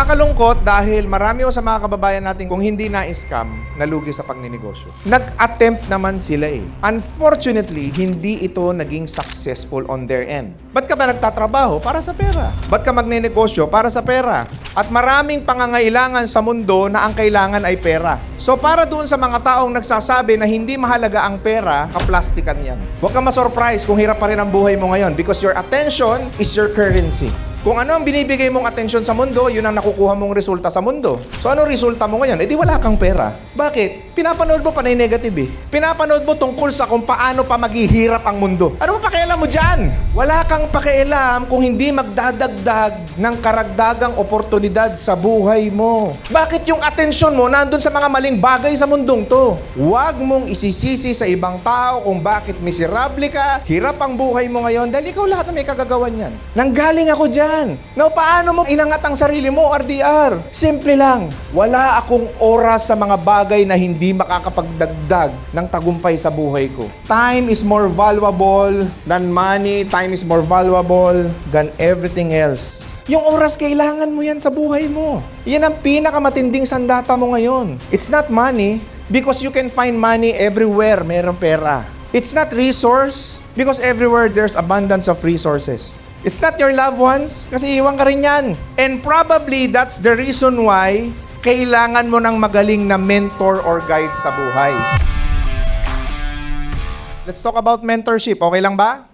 Nakakalungkot dahil marami sa mga kababayan natin kung hindi na-scam, nalugi sa pagninegosyo. Nag-attempt naman sila eh. Unfortunately, hindi ito naging successful on their end. Ba't ka ba nagtatrabaho? Para sa pera. Ba't ka magnenegosyo? Para sa pera. At maraming pangangailangan sa mundo na ang kailangan ay pera. So para doon sa mga taong nagsasabi na hindi mahalaga ang pera, kaplastikan yan. Huwag kang masurprise kung hirap pa rin ang buhay mo ngayon because your attention is your currency. Kung ano ang binibigay mong atensyon sa mundo, yun ang nakukuha mong resulta sa mundo. So ano resulta mo ngayon? Eh di wala kang pera. Bakit? Pinapanood mo panay negative eh. Pinapanood mo tungkol sa kung paano pa maghihirap ang mundo. Ano mo pakialam mo dyan? Wala kang pakialam kung hindi magdadagdag ng karagdagang oportunidad sa buhay mo. Bakit yung atensyon mo nandun sa mga maling bagay sa mundong to? Huwag mong isisisi sa ibang tao kung bakit miserable ka, hirap ang buhay mo ngayon dahil ikaw lahat na may kagagawan yan. Nanggaling ako dyan. Now, paano mo inangat ang sarili mo, RDR? Simple lang. Wala akong oras sa mga bagay na hindi makakapagdagdag ng tagumpay sa buhay ko. Time is more valuable than money. Time is more valuable than everything else. Yung oras, kailangan mo yan sa buhay mo. Yan ang pinakamatinding sandata mo ngayon. It's not money because you can find money everywhere meron pera. It's not resource because everywhere there's abundance of resources. It's not your loved ones kasi iwan ka rin yan. And probably that's the reason why kailangan mo ng magaling na mentor or guide sa buhay. Let's talk about mentorship. Okay lang ba?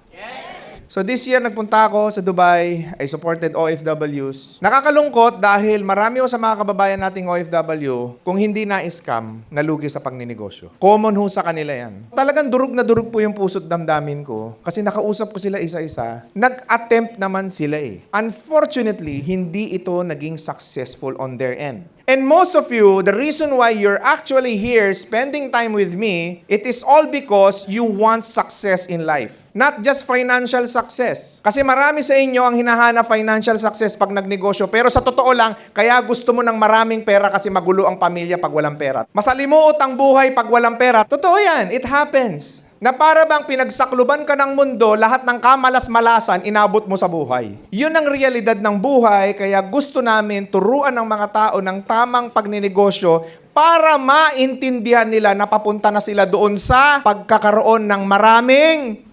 So this year nagpunta ako sa Dubai, I supported OFWs. Nakakalungkot dahil marami sa mga kababayan nating OFW, kung hindi na-scam, nalugi sa pagninegosyo. Common ho sa kanila yan. Talagang durug na durug po yung puso't damdamin ko kasi nakausap ko sila isa-isa. Nag-attempt naman sila eh. Unfortunately, hindi ito naging successful on their end. And most of you, the reason why you're actually here spending time with me, it is all because you want success in life. Not just financial success. Kasi marami sa inyo ang hinahanap financial success pag nagnegosyo. Pero sa totoo lang, kaya gusto mo ng maraming pera kasi magulo ang pamilya pag walang pera. Masalimuot ang buhay pag walang pera. Totoo yan. It happens na para bang pinagsakluban ka ng mundo, lahat ng kamalas-malasan, inabot mo sa buhay. Yun ang realidad ng buhay, kaya gusto namin turuan ng mga tao ng tamang pagninegosyo para maintindihan nila na papunta na sila doon sa pagkakaroon ng maraming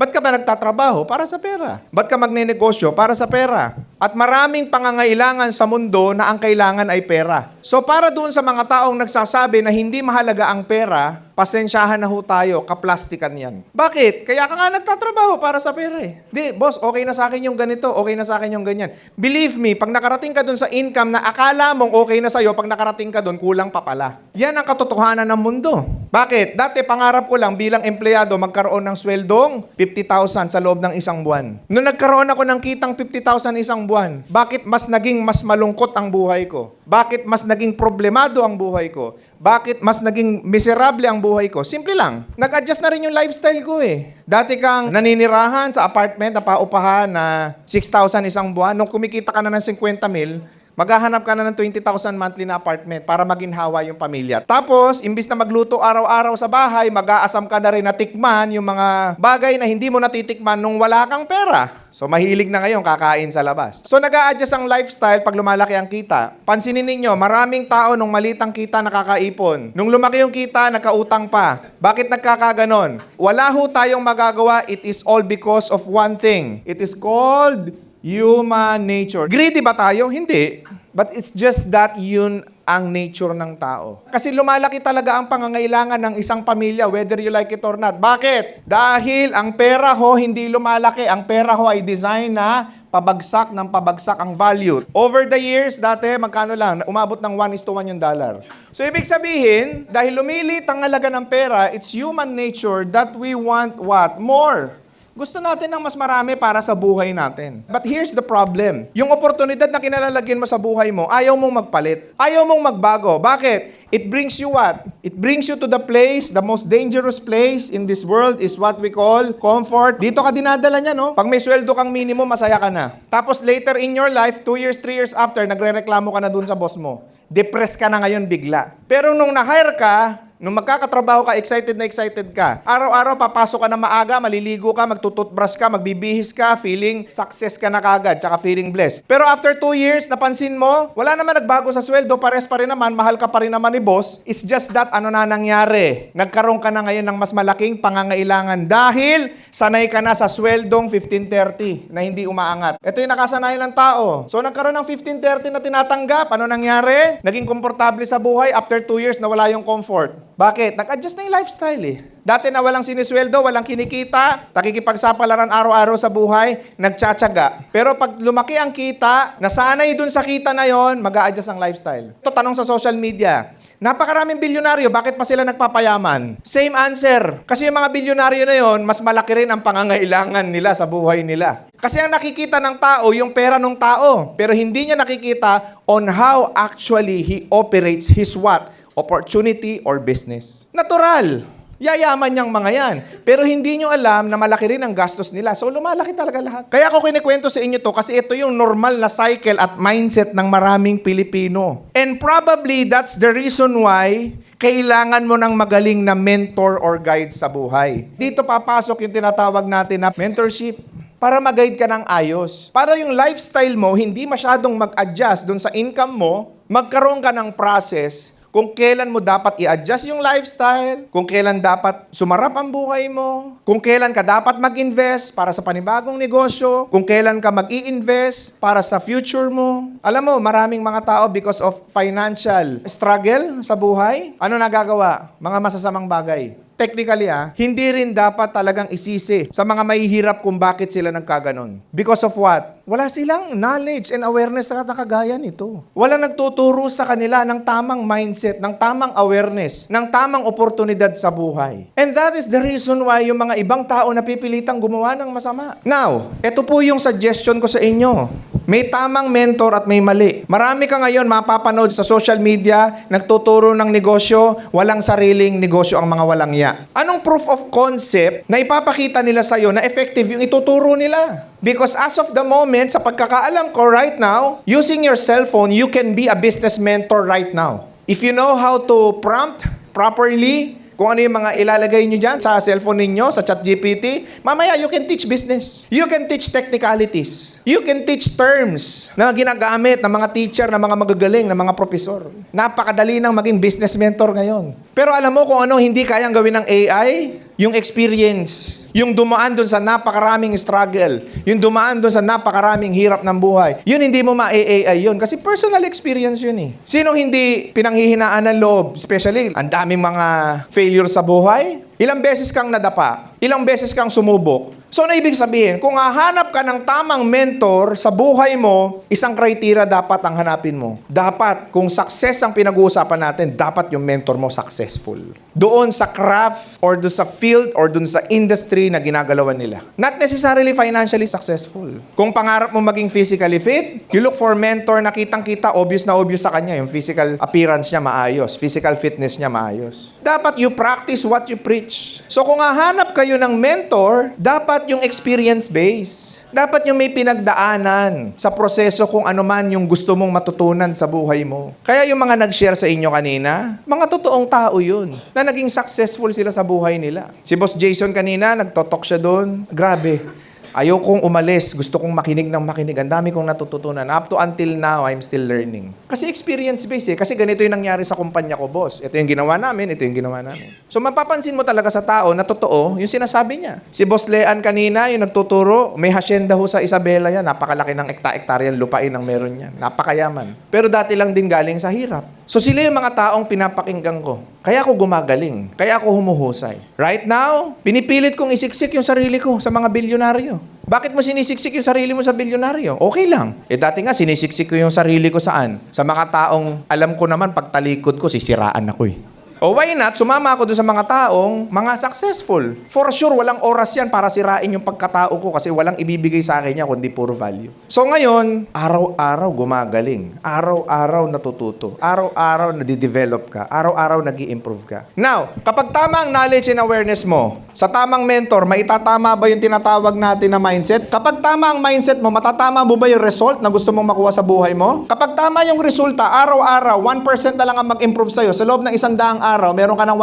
Ba't ka ba nagtatrabaho? Para sa pera. Ba't ka magnenegosyo? Para sa pera. At maraming pangangailangan sa mundo na ang kailangan ay pera. So para doon sa mga taong nagsasabi na hindi mahalaga ang pera, pasensyahan na ho tayo, kaplastikan yan. Bakit? Kaya ka nga nagtatrabaho para sa pera eh. Di, boss, okay na sa akin yung ganito, okay na sa akin yung ganyan. Believe me, pag nakarating ka doon sa income na akala mong okay na sa'yo, pag nakarating ka doon, kulang pa pala. Yan ang katotohanan ng mundo. Bakit? Dati pangarap ko lang bilang empleyado magkaroon ng sweldong 50,000 sa loob ng isang buwan. Noong nagkaroon ako ng kitang 50,000 isang buwan, bakit mas naging mas malungkot ang buhay ko? Bakit mas naging problemado ang buhay ko? Bakit mas naging miserable ang buhay ko? Simple lang. Nag-adjust na rin yung lifestyle ko eh. Dati kang naninirahan sa apartment na paupahan na 6,000 isang buwan. Nung kumikita ka na ng 50 mil, maghahanap ka na ng 20,000 monthly na apartment para maginhawa yung pamilya. Tapos, imbis na magluto araw-araw sa bahay, mag-aasam ka na rin na tikman yung mga bagay na hindi mo natitikman nung wala kang pera. So, mahilig na ngayon kakain sa labas. So, nag adjust ang lifestyle pag lumalaki ang kita. Pansinin ninyo, maraming tao nung malitang kita nakakaipon. Nung lumaki yung kita, nakautang pa. Bakit nagkakaganon? Wala ho tayong magagawa. It is all because of one thing. It is called human nature. Greedy ba tayo? Hindi. But it's just that yun ang nature ng tao. Kasi lumalaki talaga ang pangangailangan ng isang pamilya, whether you like it or not. Bakit? Dahil ang pera ho hindi lumalaki. Ang pera ho ay design na pabagsak ng pabagsak ang value. Over the years, dati magkano lang, umabot ng 1 is to 1 yung dollar. So ibig sabihin, dahil lumilit ang halaga ng pera, it's human nature that we want what? More. Gusto natin ng mas marami para sa buhay natin. But here's the problem. Yung oportunidad na kinalalagyan mo sa buhay mo, ayaw mong magpalit. Ayaw mong magbago. Bakit? It brings you what? It brings you to the place, the most dangerous place in this world is what we call comfort. Dito ka dinadala niya, no? Pag may sweldo kang minimum, masaya ka na. Tapos later in your life, two years, three years after, nagre-reklamo ka na dun sa boss mo. Depressed ka na ngayon bigla. Pero nung na-hire ka, Nung magkakatrabaho ka, excited na excited ka. Araw-araw, papasok ka na maaga, maliligo ka, magtututbrush ka, magbibihis ka, feeling success ka na kagad, tsaka feeling blessed. Pero after two years, napansin mo, wala naman nagbago sa sweldo, pares pa rin naman, mahal ka pa rin naman ni boss. It's just that, ano na nangyari? Nagkaroon ka na ngayon ng mas malaking pangangailangan dahil sanay ka na sa sweldong 1530 na hindi umaangat. Ito yung nakasanayan ng tao. So nagkaroon ng 1530 na tinatanggap. Ano nangyari? Naging komportable sa buhay after two years na wala yung comfort. Bakit? Nag-adjust na yung lifestyle eh. Dati na walang sinisweldo, walang kinikita, nakikipagsapalaran araw-araw sa buhay, nagtsatsaga. Pero pag lumaki ang kita, nasanay dun sa kita na yon, mag adjust ang lifestyle. Ito tanong sa social media. Napakaraming bilyonaryo, bakit pa sila nagpapayaman? Same answer. Kasi yung mga bilyonaryo na yon, mas malaki rin ang pangangailangan nila sa buhay nila. Kasi ang nakikita ng tao, yung pera ng tao. Pero hindi niya nakikita on how actually he operates his what? Opportunity or business. Natural. Yayaman niyang mga yan. Pero hindi nyo alam na malaki rin ang gastos nila. So lumalaki talaga lahat. Kaya ako kinikwento sa inyo to kasi ito yung normal na cycle at mindset ng maraming Pilipino. And probably that's the reason why kailangan mo ng magaling na mentor or guide sa buhay. Dito papasok yung tinatawag natin na mentorship para mag-guide ka ng ayos. Para yung lifestyle mo hindi masyadong mag-adjust dun sa income mo, magkaroon ka ng process kung kailan mo dapat i-adjust yung lifestyle, kung kailan dapat sumarap ang buhay mo, kung kailan ka dapat mag-invest para sa panibagong negosyo, kung kailan ka mag-i-invest para sa future mo. Alam mo, maraming mga tao because of financial struggle sa buhay, ano nagagawa? Mga masasamang bagay technically ah, hindi rin dapat talagang isisi sa mga mahihirap kung bakit sila nagkaganon. Because of what? Wala silang knowledge and awareness sa nakagaya nito. Wala nagtuturo sa kanila ng tamang mindset, ng tamang awareness, ng tamang oportunidad sa buhay. And that is the reason why yung mga ibang tao napipilitang gumawa ng masama. Now, ito po yung suggestion ko sa inyo. May tamang mentor at may mali. Marami ka ngayon mapapanood sa social media, nagtuturo ng negosyo, walang sariling negosyo ang mga walang ya. Anong proof of concept na ipapakita nila sa'yo na effective yung ituturo nila? Because as of the moment, sa pagkakaalam ko right now, using your cellphone, you can be a business mentor right now. If you know how to prompt properly, kung ano yung mga ilalagay nyo dyan sa cellphone ninyo, sa chat GPT, mamaya you can teach business. You can teach technicalities. You can teach terms na ginagamit ng mga teacher, ng mga magagaling, ng mga profesor. Napakadali ng maging business mentor ngayon. Pero alam mo kung ano hindi kayang gawin ng AI? Yung experience. Yung dumaan dun sa napakaraming struggle. Yung dumaan dun sa napakaraming hirap ng buhay. Yun hindi mo ma-AI yun. Kasi personal experience yun eh. Sinong hindi pinanghihinaan ng loob? Especially, ang daming mga failure sa buhay. Ilang beses kang nadapa. Ilang beses kang sumubok. So, na ibig sabihin, kung hahanap ka ng tamang mentor sa buhay mo, isang criteria dapat ang hanapin mo. Dapat, kung success ang pinag-uusapan natin, dapat yung mentor mo successful. Doon sa craft, or doon sa field, or doon sa industry na ginagalawan nila. Not necessarily financially successful. Kung pangarap mo maging physically fit, you look for mentor na kitang-kita, obvious na obvious sa kanya, yung physical appearance niya maayos, physical fitness niya maayos. Dapat you practice what you preach. So kung hahanap kayo ng mentor, dapat yung experience base. Dapat yung may pinagdaanan sa proseso kung ano man yung gusto mong matutunan sa buhay mo. Kaya yung mga nag-share sa inyo kanina, mga totoong tao yun, na naging successful sila sa buhay nila. Si Boss Jason kanina, nagtotok siya doon. Grabe. Ayokong umalis. Gusto kong makinig ng makinig. Ang dami kong natututunan. Up to until now, I'm still learning. Kasi experience-based eh. Kasi ganito yung nangyari sa kumpanya ko, boss. Ito yung ginawa namin, ito yung ginawa namin. So mapapansin mo talaga sa tao na totoo yung sinasabi niya. Si Boss Lean kanina, yung nagtuturo, may hasyenda ho sa Isabela yan. Napakalaki ng ekta-ektaryan lupain ang meron yan. Napakayaman. Pero dati lang din galing sa hirap. So sila yung mga taong pinapakinggan ko. Kaya ako gumagaling. Kaya ako humuhusay. Right now, pinipilit kong isiksik yung sarili ko sa mga bilyonaryo. Bakit mo sinisiksik yung sarili mo sa bilyonaryo? Okay lang. Eh dati nga, sinisiksik ko yung sarili ko saan? Sa mga taong, alam ko naman, pag talikod ko, sisiraan ako eh. O why not, sumama ako doon sa mga taong mga successful. For sure, walang oras yan para sirain yung pagkatao ko kasi walang ibibigay sa akin yan kundi puro value. So ngayon, araw-araw gumagaling. Araw-araw natututo. Araw-araw nadidevelop ka. Araw-araw nag improve ka. Now, kapag tama ang knowledge and awareness mo, sa tamang mentor, maitatama ba yung tinatawag natin na mindset? Kapag tama ang mindset mo, matatama mo ba yung result na gusto mong makuha sa buhay mo? Kapag tama yung resulta, araw-araw, 1% na lang ang mag-improve sa'yo sa loob ng isang daang araw-araw, meron ka ng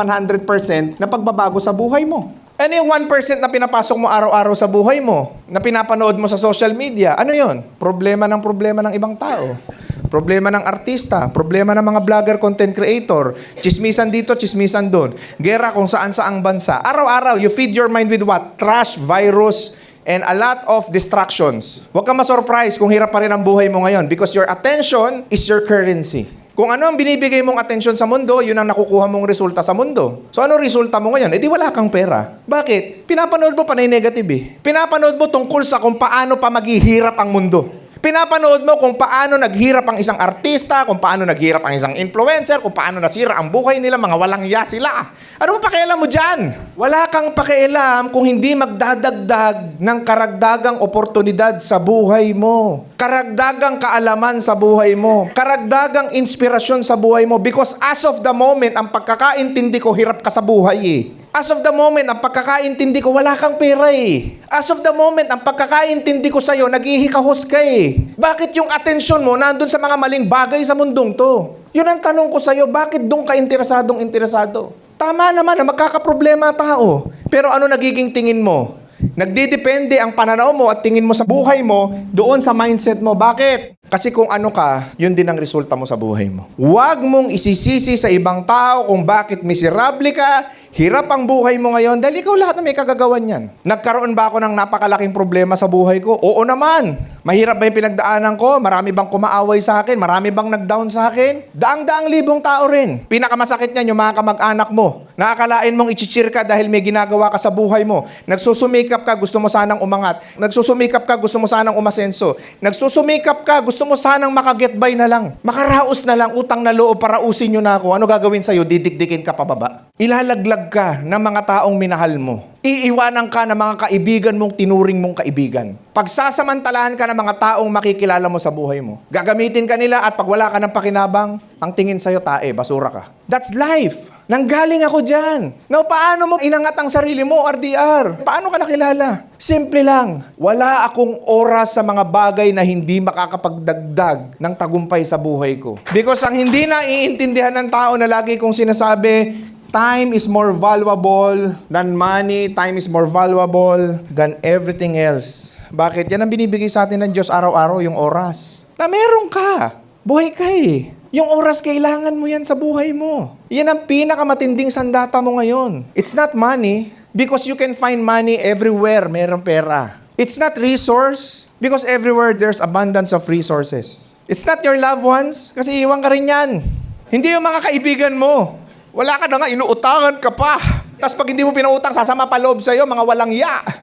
100% na pagbabago sa buhay mo. Ano yung 1% na pinapasok mo araw-araw sa buhay mo? Na pinapanood mo sa social media? Ano yon? Problema ng problema ng ibang tao. Problema ng artista, problema ng mga vlogger, content creator, chismisan dito, chismisan doon. Gera kung saan saang bansa. Araw-araw, you feed your mind with what? Trash, virus, and a lot of distractions. Huwag kang ma-surprise kung hirap pa rin ang buhay mo ngayon because your attention is your currency. Kung ano ang binibigay mong atensyon sa mundo, yun ang nakukuha mong resulta sa mundo. So ano resulta mo ngayon? Eh di wala kang pera. Bakit? Pinapanood mo pa na yung negative eh. Pinapanood mo tungkol sa kung paano pa maghihirap ang mundo. Pinapanood mo kung paano naghirap ang isang artista, kung paano naghirap ang isang influencer, kung paano nasira ang buhay nila, mga walang iya sila. Ano ba pakialam mo dyan? Wala kang pakialam kung hindi magdadagdag ng karagdagang oportunidad sa buhay mo. Karagdagang kaalaman sa buhay mo. Karagdagang inspirasyon sa buhay mo. Because as of the moment, ang pagkakaintindi ko, hirap ka sa buhay eh. As of the moment, ang pagkakaintindi ko, wala kang pera eh. As of the moment, ang pagkakaintindi ko sa'yo, naghihikahos ka eh. Bakit yung atensyon mo nandun sa mga maling bagay sa mundong to? Yun ang tanong ko sa'yo, bakit doon ka interesadong interesado? Tama naman na magkakaproblema tao. Pero ano nagiging tingin mo? Nagdidepende ang pananaw mo at tingin mo sa buhay mo doon sa mindset mo. Bakit? Kasi kung ano ka, yun din ang resulta mo sa buhay mo. Huwag mong isisisi sa ibang tao kung bakit miserable ka, hirap ang buhay mo ngayon dahil ikaw lahat na may kagagawan yan. Nagkaroon ba ako ng napakalaking problema sa buhay ko? Oo naman. Mahirap ba yung pinagdaanan ko? Marami bang kumaaway sa akin? Marami bang nag-down sa akin? Daang-daang libong tao rin. Pinakamasakit niyan yung mga kamag-anak mo. Nakakalain mong ichichir ka dahil may ginagawa ka sa buhay mo. Nagsusumikap ka, gusto mo sanang umangat. Nagsusumikap ka, gusto mo sanang umasenso. Nagsusumikap ka, gusto mo sanang makaget by na lang. Makaraos na lang, utang na loob, parausin nyo na ako. Ano gagawin sa'yo? Didikdikin ka pababa. Ilalaglag ka ng mga taong minahal mo. Iiwanan ka ng mga kaibigan mong tinuring mong kaibigan. Pagsasamantalahan ka ng mga taong makikilala mo sa buhay mo. Gagamitin ka nila at pag wala ka ng pakinabang, ang tingin sa'yo, tae, basura ka. That's life. Nanggaling ako dyan. Now, paano mo inangat ang sarili mo, RDR? Paano ka nakilala? Simple lang. Wala akong oras sa mga bagay na hindi makakapagdagdag ng tagumpay sa buhay ko. Because ang hindi naiintindihan ng tao na lagi kong sinasabi, Time is more valuable than money. Time is more valuable than everything else. Bakit? Yan ang binibigay sa atin ng Diyos araw-araw, yung oras. Na meron ka. Buhay ka eh. Yung oras, kailangan mo yan sa buhay mo. Yan ang pinakamatinding sandata mo ngayon. It's not money because you can find money everywhere. Meron pera. It's not resource because everywhere there's abundance of resources. It's not your loved ones kasi iwan ka rin yan. Hindi yung mga kaibigan mo. Wala ka na nga, inuutangan ka pa. Tapos pag hindi mo pinautang, sasama pa loob sa'yo, mga walang ya.